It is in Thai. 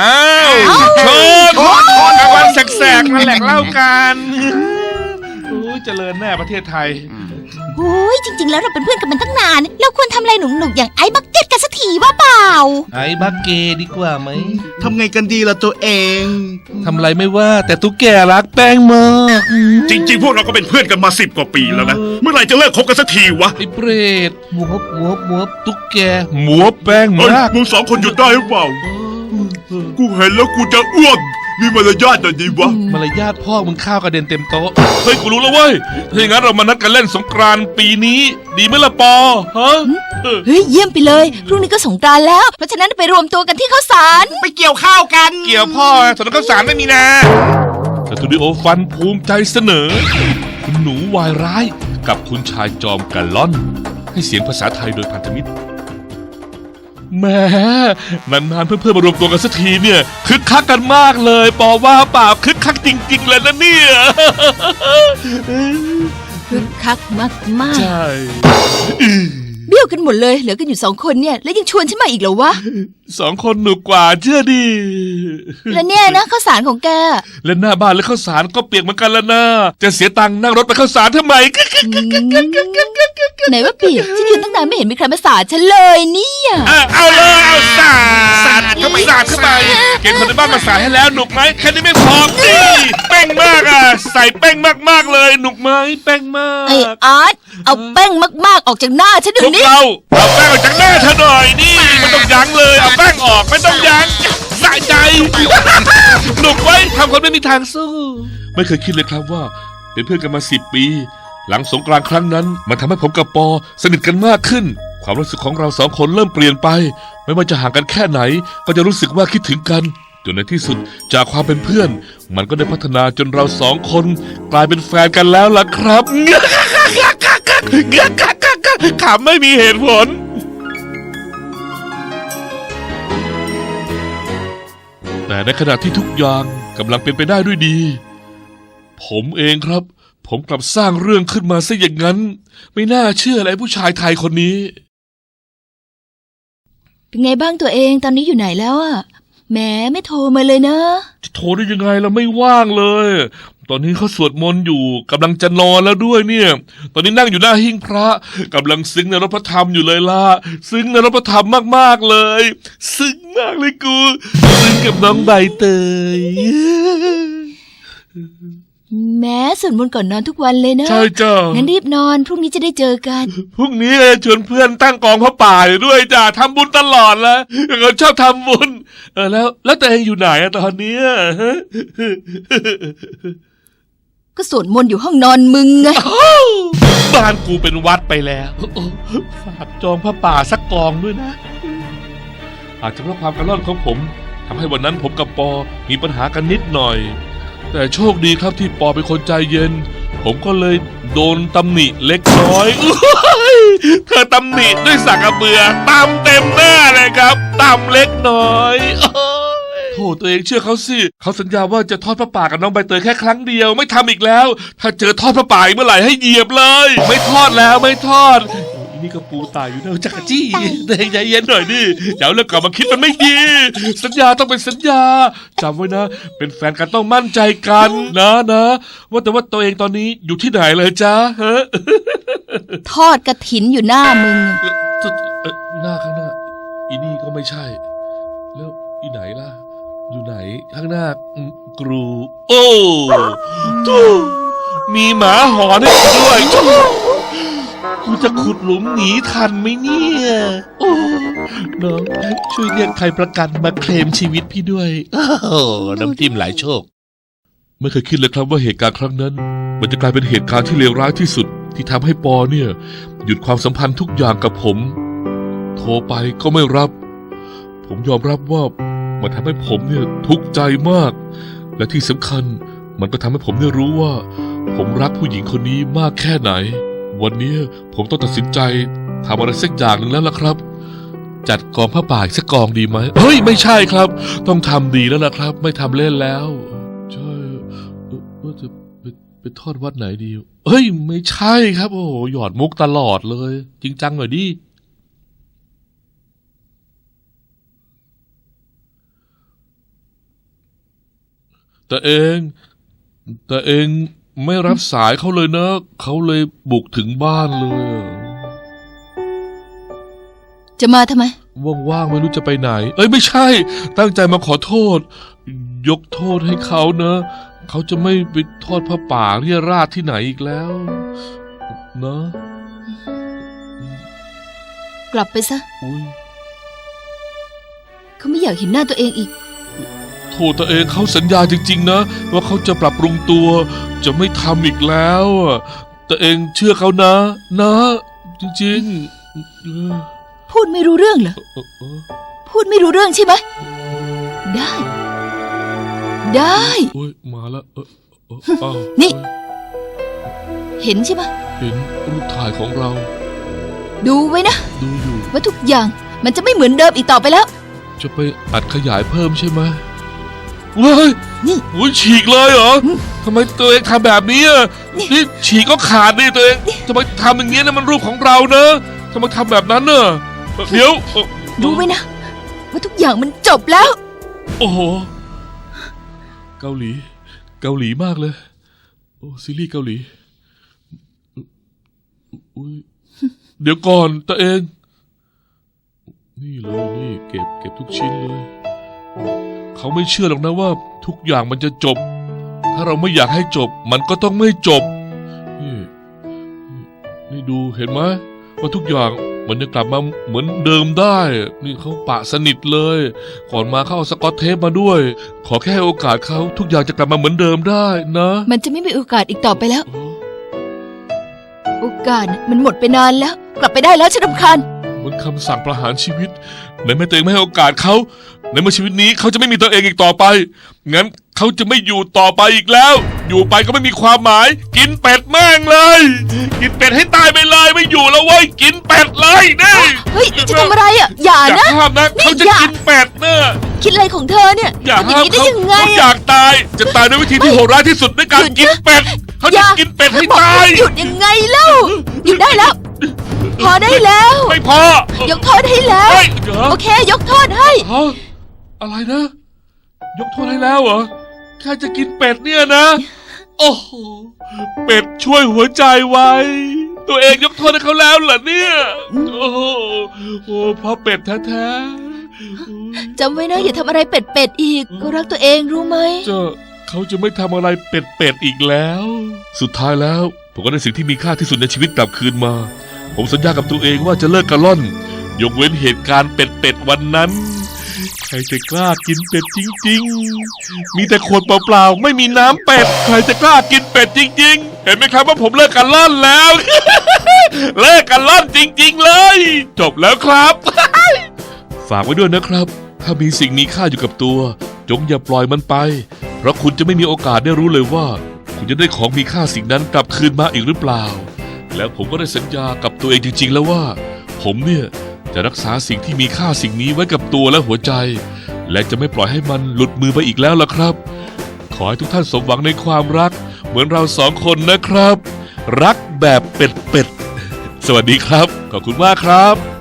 อ้าวชนกลางวันแสกๆมาแหลกเล่ากันโอ้ยเจริญแน่ประเทศไทย โอ้ยจริง ๆ แล้วเราเป็นเพื่อนกันมาตั้งนาน เราควรทำอะไรหนุกๆอย่างไอ้บักเก็ตกันสักทีว่าเปล่า ไอ้บักเกดีกว่าไหมทำไงกันดีล่ะตัวเองทำอะไรไม่ว่าแต่ตุ๊กแกรักแป้งมากจริง ๆ พวกเราก็เป็นเพื่อนกันมาสิบกว่าปีแล้วนะ เมื่อไหร่จะเลิกคบกันสักทีวะไอ้เปรตหมวบหมวบหมวบตุ๊กแกหมวบแป้งเฮ้ยมากมึงสองคนหยุดได้หรือเปล่า กูเห็นแล้วกูจะอ้วกมีมารยาทหน่อยดีวะมารยาทพ่อมึงข้าวกระเด็นเต็มโต๊ะเฮ้ยกูรู้แล้วเว้ยถ้าอย่างนั้นเรามานัดกันเล่นสงกรานต์ปีนี้ ดีไหมล่ะปอฮะเออเฮ้ยเยี่ยมไปเลยพรุ่งนี้ก็สงกรานต์แล้ว เพราะฉะนั้นไปรวมตัวกันที่ข้าวสารไปเกี่ยวข้าวกัน เกี่ยวพ่อถนนข้าวสารไม่มีนะสตูดิโอฟันภูมิใจเสนอ คุณหนูวายร้าย กับคุณชายจอมกัลล่อน ให้เสียงภาษาไทยโดยพันธมิตร แหม่นานๆเพื่อนๆมารวมตัวกันสักทีเนี่ยคึกคักกันมากเลยปอว่าเปล่าคึกคักจริง ๆ เลยนะเนี่ยคึกคักมากใช่ เบี้ยวกันหมดเลย เหลือกันอยู่สองคนเนี่ย แล้วยังชวนฉันมาอีกเหรอวะสองคนหนุกกว่าเชื่อดิแล้วเนี่ยนะข้าวสารของแก และหน้าบ้านและข้าวสารก็เปียกเหมือนกันแล้วนะจะเสียตังค์นั่งรถไปข้าวสารทำไมไหนว่าเปียกฉันยืนตั้งนานไม่เห็นมีใครมาสาดฉันเลยเนี่ยอะเอาเลยเอาสาดสาดเข้าไปสาดเข้าไปเก็บคนในบ้านมาสาดให้แล้วหนุกไหมแค่นี้ไม่พอนี่แป้งมากอะ ใส่แป้งมากๆเลย หนุกไหมแป้งมากไอ้อาร์ตเอาแป้งมากๆออกจากหน้าฉันพเดี๋ยววกนี้เราเอาแป้งออกจากหน้าเธอหน่อยนี่ไม่ต้องยั้งเลยเอาแป้งออกไม่ต้องยั้งสะใจ หนุกไว้ทำคนไม่มีทางสู้ ไม่เคยคิดเลยครับว่า เป็นเพื่อนกันมาสิบปี หลังสงกรานต์ครั้งนั้น มันทำให้ผมกับปอสนิทกันมากขึ้น ความรู้สึกของเราสองคนเริ่มเปลี่ยนไป ไม่ว่าจะห่างกันแค่ไหน ก็จะรู้สึกว่าคิดถึงกัน จนในที่สุดจากความเป็นเพื่อน มันก็ได้พัฒนาจนเราสองคน กลายเป็นแฟนกันแล้วล่ะครับ ขำไม่มีเหตุผล แต่ในขณะที่ทุกอย่างกำลังเป็นไปได้ด้วยดี ผมเองครับ ผมกลับสร้างเรื่องขึ้นมาซะอย่างนั้น ไม่น่าเชื่อเลยผู้ชายไทยคนนี้ เป็นไงบ้างตัวเองตอนนี้อยู่ไหนแล้วอะแหมไม่โทรมาเลยเนะจะโทรได้ยังไงเราไม่ว่างเลย ตอนนี้เขาสวดมนต์อยู่กำลังจะนอนแล้วด้วยเนี่ย ตอนนี้นั่งอยู่หน้าหิ้งพระกำลังซึ้งในรถพระธรรมอยู่เลยล่ะซึ้งในรถพระธรรมมากๆเลย ซึ้งมากเลยกู ซึ้งกับน้องใบเตย แม้สวดมนต์ก่อนนอนทุกวันเลยนะใช่จ้างั้นรีบนอนพรุ่งนี้จะได้เจอกันพรุ่งนี้จะชวนเพื่อนตั้งกองพระป่าอยู่ด้วยจ้าทำบุญตลอดแล้วเขาชอบทำบุญเออแล้ว แล้วตัวเองอยู่ไหนอะตอนเนี้ยฮะก็สวดมนต์อยู่ห้องนอนมึงไงบ้านกูเป็นวัดไปแล้วโอ้ฝากจองพระป่าสักกองด้วยนะอาจจะเพราะความกระล่อนของผมทำให้วันนั้นผมกับปอมีปัญหากันนิดหน่อย แต่โชคดีครับที่ปอเป็นคนใจเย็น ผมก็เลยโดนตำหนิเล็กน้อยอยเธอตำหนิด้วยสักกระเบือตำเต็มหน้าเลยครับตำเล็กน้อยโอ้ตัวเองเชื่อเขาสิเขาสัญญาว่าจะทอดพระป่ากับน้องใบเตยแค่ครั้งเดียวไม่ทำอีกแล้ว ถ้าเจอทอดพระป่าเมื่อไหร่ให้เหยียบเลย ไม่ทอดแล้วไม่ทอด นี่ก็ปูตายอยู่นะจักรจี้เด็กใจเย็นหน่อยดิเดี๋ยวเรื่องกลับมาคิดมันไม่ดี สัญญาต้องเป็นสัญญาจำไว้นะ เป็นแฟนกันต้องมั่นใจกันนะนะ ว่าแต่ว่าตัวเองตอนนี้อยู่ที่ไหนเลยจ๊ะฮะทอดกระถินอยู่หน้ามึงเอ่อจุดเอ่อหน้าข้างหน้าอีนี่ก็ไม่ใช่ แล้วอีไหนล่ะ อยู่ไหนข้างหน้าอืมกรู โอ้ทูมีหมาหอนให้กูด้วยทู กูจะขุดหลุมหนีทันไหมเนี่ย โอ้น้องช่วยเรียกใครประกันมาเคลมชีวิตพี่ด้วยโอ้น้ำจิ้มหลายโชค ไม่เคยคิดเลยครับว่าเหตุการณ์ครั้งนั้น มันจะกลายเป็นเหตุการณ์ที่เลวร้ายที่สุด ที่ทำให้ปอเนี่ย หยุดความสัมพันธ์ทุกอย่างกับผม โทรไปก็ไม่รับ ผมยอมรับว่ามันทำให้ผมเนี่ยทุกข์ใจมาก และที่สำคัญมันก็ทำให้ผมได้รู้ว่า ผมรักผู้หญิงคนนี้มากแค่ไหน วันนี้ผมต้องตัดสินใจทำอะไรสักอย่างหนึ่งแล้วล่ะครับ จัดกองผ้าป่าสักกองดีไหมเฮ้ยไม่ใช่ครับ ต้องทำดีแล้วล่ะครับ ไม่ทำเล่นแล้วใช่ว่าจะไปไปทอดวัดไหนดีเฮ้ย ไม่ใช่ครับ โอ้โหหยอดมุกตลอดเลย จริงจังหน่อยดิแต่เองแต่เอง ไม่รับสายเขาเลยนะ เขาเลยบุกถึงบ้านเลยอะจะมาทำไม ว่างๆไม่รู้จะไปไหน เอ้ยไม่ใช่ ตั้งใจมาขอโทษ ยกโทษให้เขานะ เขาจะไม่ไปทอดผ้าป่าเรียราดที่ไหนอีกแล้วนะกลับไปซะ อุ้ย เขาไม่อยากเห็นหน้าตัวเองอีก โทษตัวเองเขาสัญญาจริง ๆ นะ ว่าเขาจะปรับปรุงตัว จะไม่ทำอีกแล้วอะแต่เองเชื่อเขานะ นะ จริงๆเออพูดไม่รู้เรื่องเหรอเออเออพูดไม่รู้เรื่องใช่ไหมได้ ได้โอ้ยมาแล้วเออเอออ้าวนี่ เห็นใช่ไหมเห็นรูปถ่ายของเรา ดูไว้นะ ดูอยู่ว่าทุกอย่างมันจะไม่เหมือนเดิมอีกต่อไปแล้ว จะไปอัดขยายเพิ่มใช่ไหม เว้ยนี่อุ้ยฉีกเลยเหรออืมทำไมตัวเองทำแบบนี้อะนี่นี่ฉีกก็ขาดดิตัวเองทำไมทำอย่างเงี้ยนะมันรูปของเราเนอะทำไมทำแบบนั้นเนอะเดี๋ยวเอ่อดูไว้นะ ว่าทุกอย่างมันจบแล้ว โอ้โหเกาหลี เกาหลีมากเลย โอ้ซีรีส์เกาหลีอุ๊ยเดี๋ยวก่อนตัวเอง นี่เลยนี่เก็บเก็บทุกชิ้นเลย เขาไม่เชื่อหรอกนะว่าทุกอย่างมันจะจบ ถ้าเราไม่อยากให้จบ มันก็ต้องไม่จบ นี่นี่ดูเห็นไหมว่าทุกอย่างมันจะกลับมาเหมือนเดิมได้ นี่เขาปะสนิทเลย ก่อนมาเขาเอาสกอตเทปมาด้วย ขอแค่ให้โอกาสเขาทุกอย่างจะกลับมาเหมือนเดิมได้นะ มันจะไม่มีโอกาสอีกต่อไปแล้ว โอ้โอกาสน่ะมันหมดไปนานแล้ว กลับไปได้แล้วฉันรำคาญเหมือนคำสั่งประหารชีวิตในเมื่อตัวเองไม่ให้โอกาสเขา ในเมื่อชีวิตนี้เขาจะไม่มีตัวเองอีกต่อไป งั้นเขาจะไม่อยู่ต่อไปอีกแล้ว อยู่ไปก็ไม่มีความหมาย กินเป็ดแม่งเลย กินเป็ดให้ตายไปเลยไม่อยู่แล้วเว้ย กินเป็ดเลยนี่เฮ้ยจะทำอะไรอะ อย่าอย่านะ ห้ามนะนี่เขาจะอย่ากินเป็ดเนอะคิดอะไรของเธอเนี่ยอย่าทำอย่างห้ามนี้ได้เขายังไงเขาออะยากตาย จะตายด้วยวิธีที่โหดร้ายที่สุดด้วยการหยุดนะ กินเป็ด เขาอจะย่ากินเป็ดให้บอกตาย หยุดยังไงเล่าหยุดได้แล้ว พอได้แล้ว ไม่พอยกโทษให้แล้ว เฮ้ยเดี๋ยว โอเค ยกโทษให้ ฮะ อะไรนะ ยกโทษให้แล้วเหรอแค่จะกินเป็ดเนี่ยนะ โอ้โหเป็ดช่วยหัวใจไว้ ตัวเองยกโทษให้เขาแล้วเหรอเนี่ย โอ้โหโอ้เพราะเป็ดแท้ๆจำไว้นะอย่าทำอะไรเป็ดๆอีกก็รักตัวเองรู้ไหมเจ้าเขาจะไม่ทำอะไรเป็ดๆอีกแล้ว สุดท้ายแล้วผมก็ได้สิ่งที่มีค่าที่สุดในชีวิตกลับคืนมา ผมสัญญากับตัวเองว่าจะเลิกกระล่อน ยกเว้นเหตุการณ์เป็ดๆวันนั้น ใครจะกล้ากินเป็ดจริง ๆ มีแต่ขวดเปล่าๆ ไม่มีน้ำเป็ด ใครจะกล้ากินเป็ดจริง ๆ เห็นไหมครับว่าผมเลิกกันล่อนแล้ว เลิกกันล่อนจริง ๆ เลย จบแล้วครับ ฝากไว้ด้วยนะครับ ถ้ามีสิ่งมีค่าอยู่กับตัว จงอย่าปล่อยมันไป เพราะคุณจะไม่มีโอกาสได้รู้เลยว่า คุณจะได้ของมีค่าสิ่งนั้นกลับคืนมาอีกหรือเปล่า แล้วผมก็ได้สัญญากับตัวเองจริงๆแล้วว่า ผมเนี่ย จะรักษาสิ่งที่มีค่าสิ่งนี้ไว้กับตัวและหัวใจ และจะไม่ปล่อยให้มันหลุดมือไปอีกแล้วล่ะครับ ขอให้ทุกท่านสมหวังในความรัก เหมือนเราสองคนนะครับ รักแบบเป็ดเป็ดสวัสดีครับ ขอบคุณมากครับ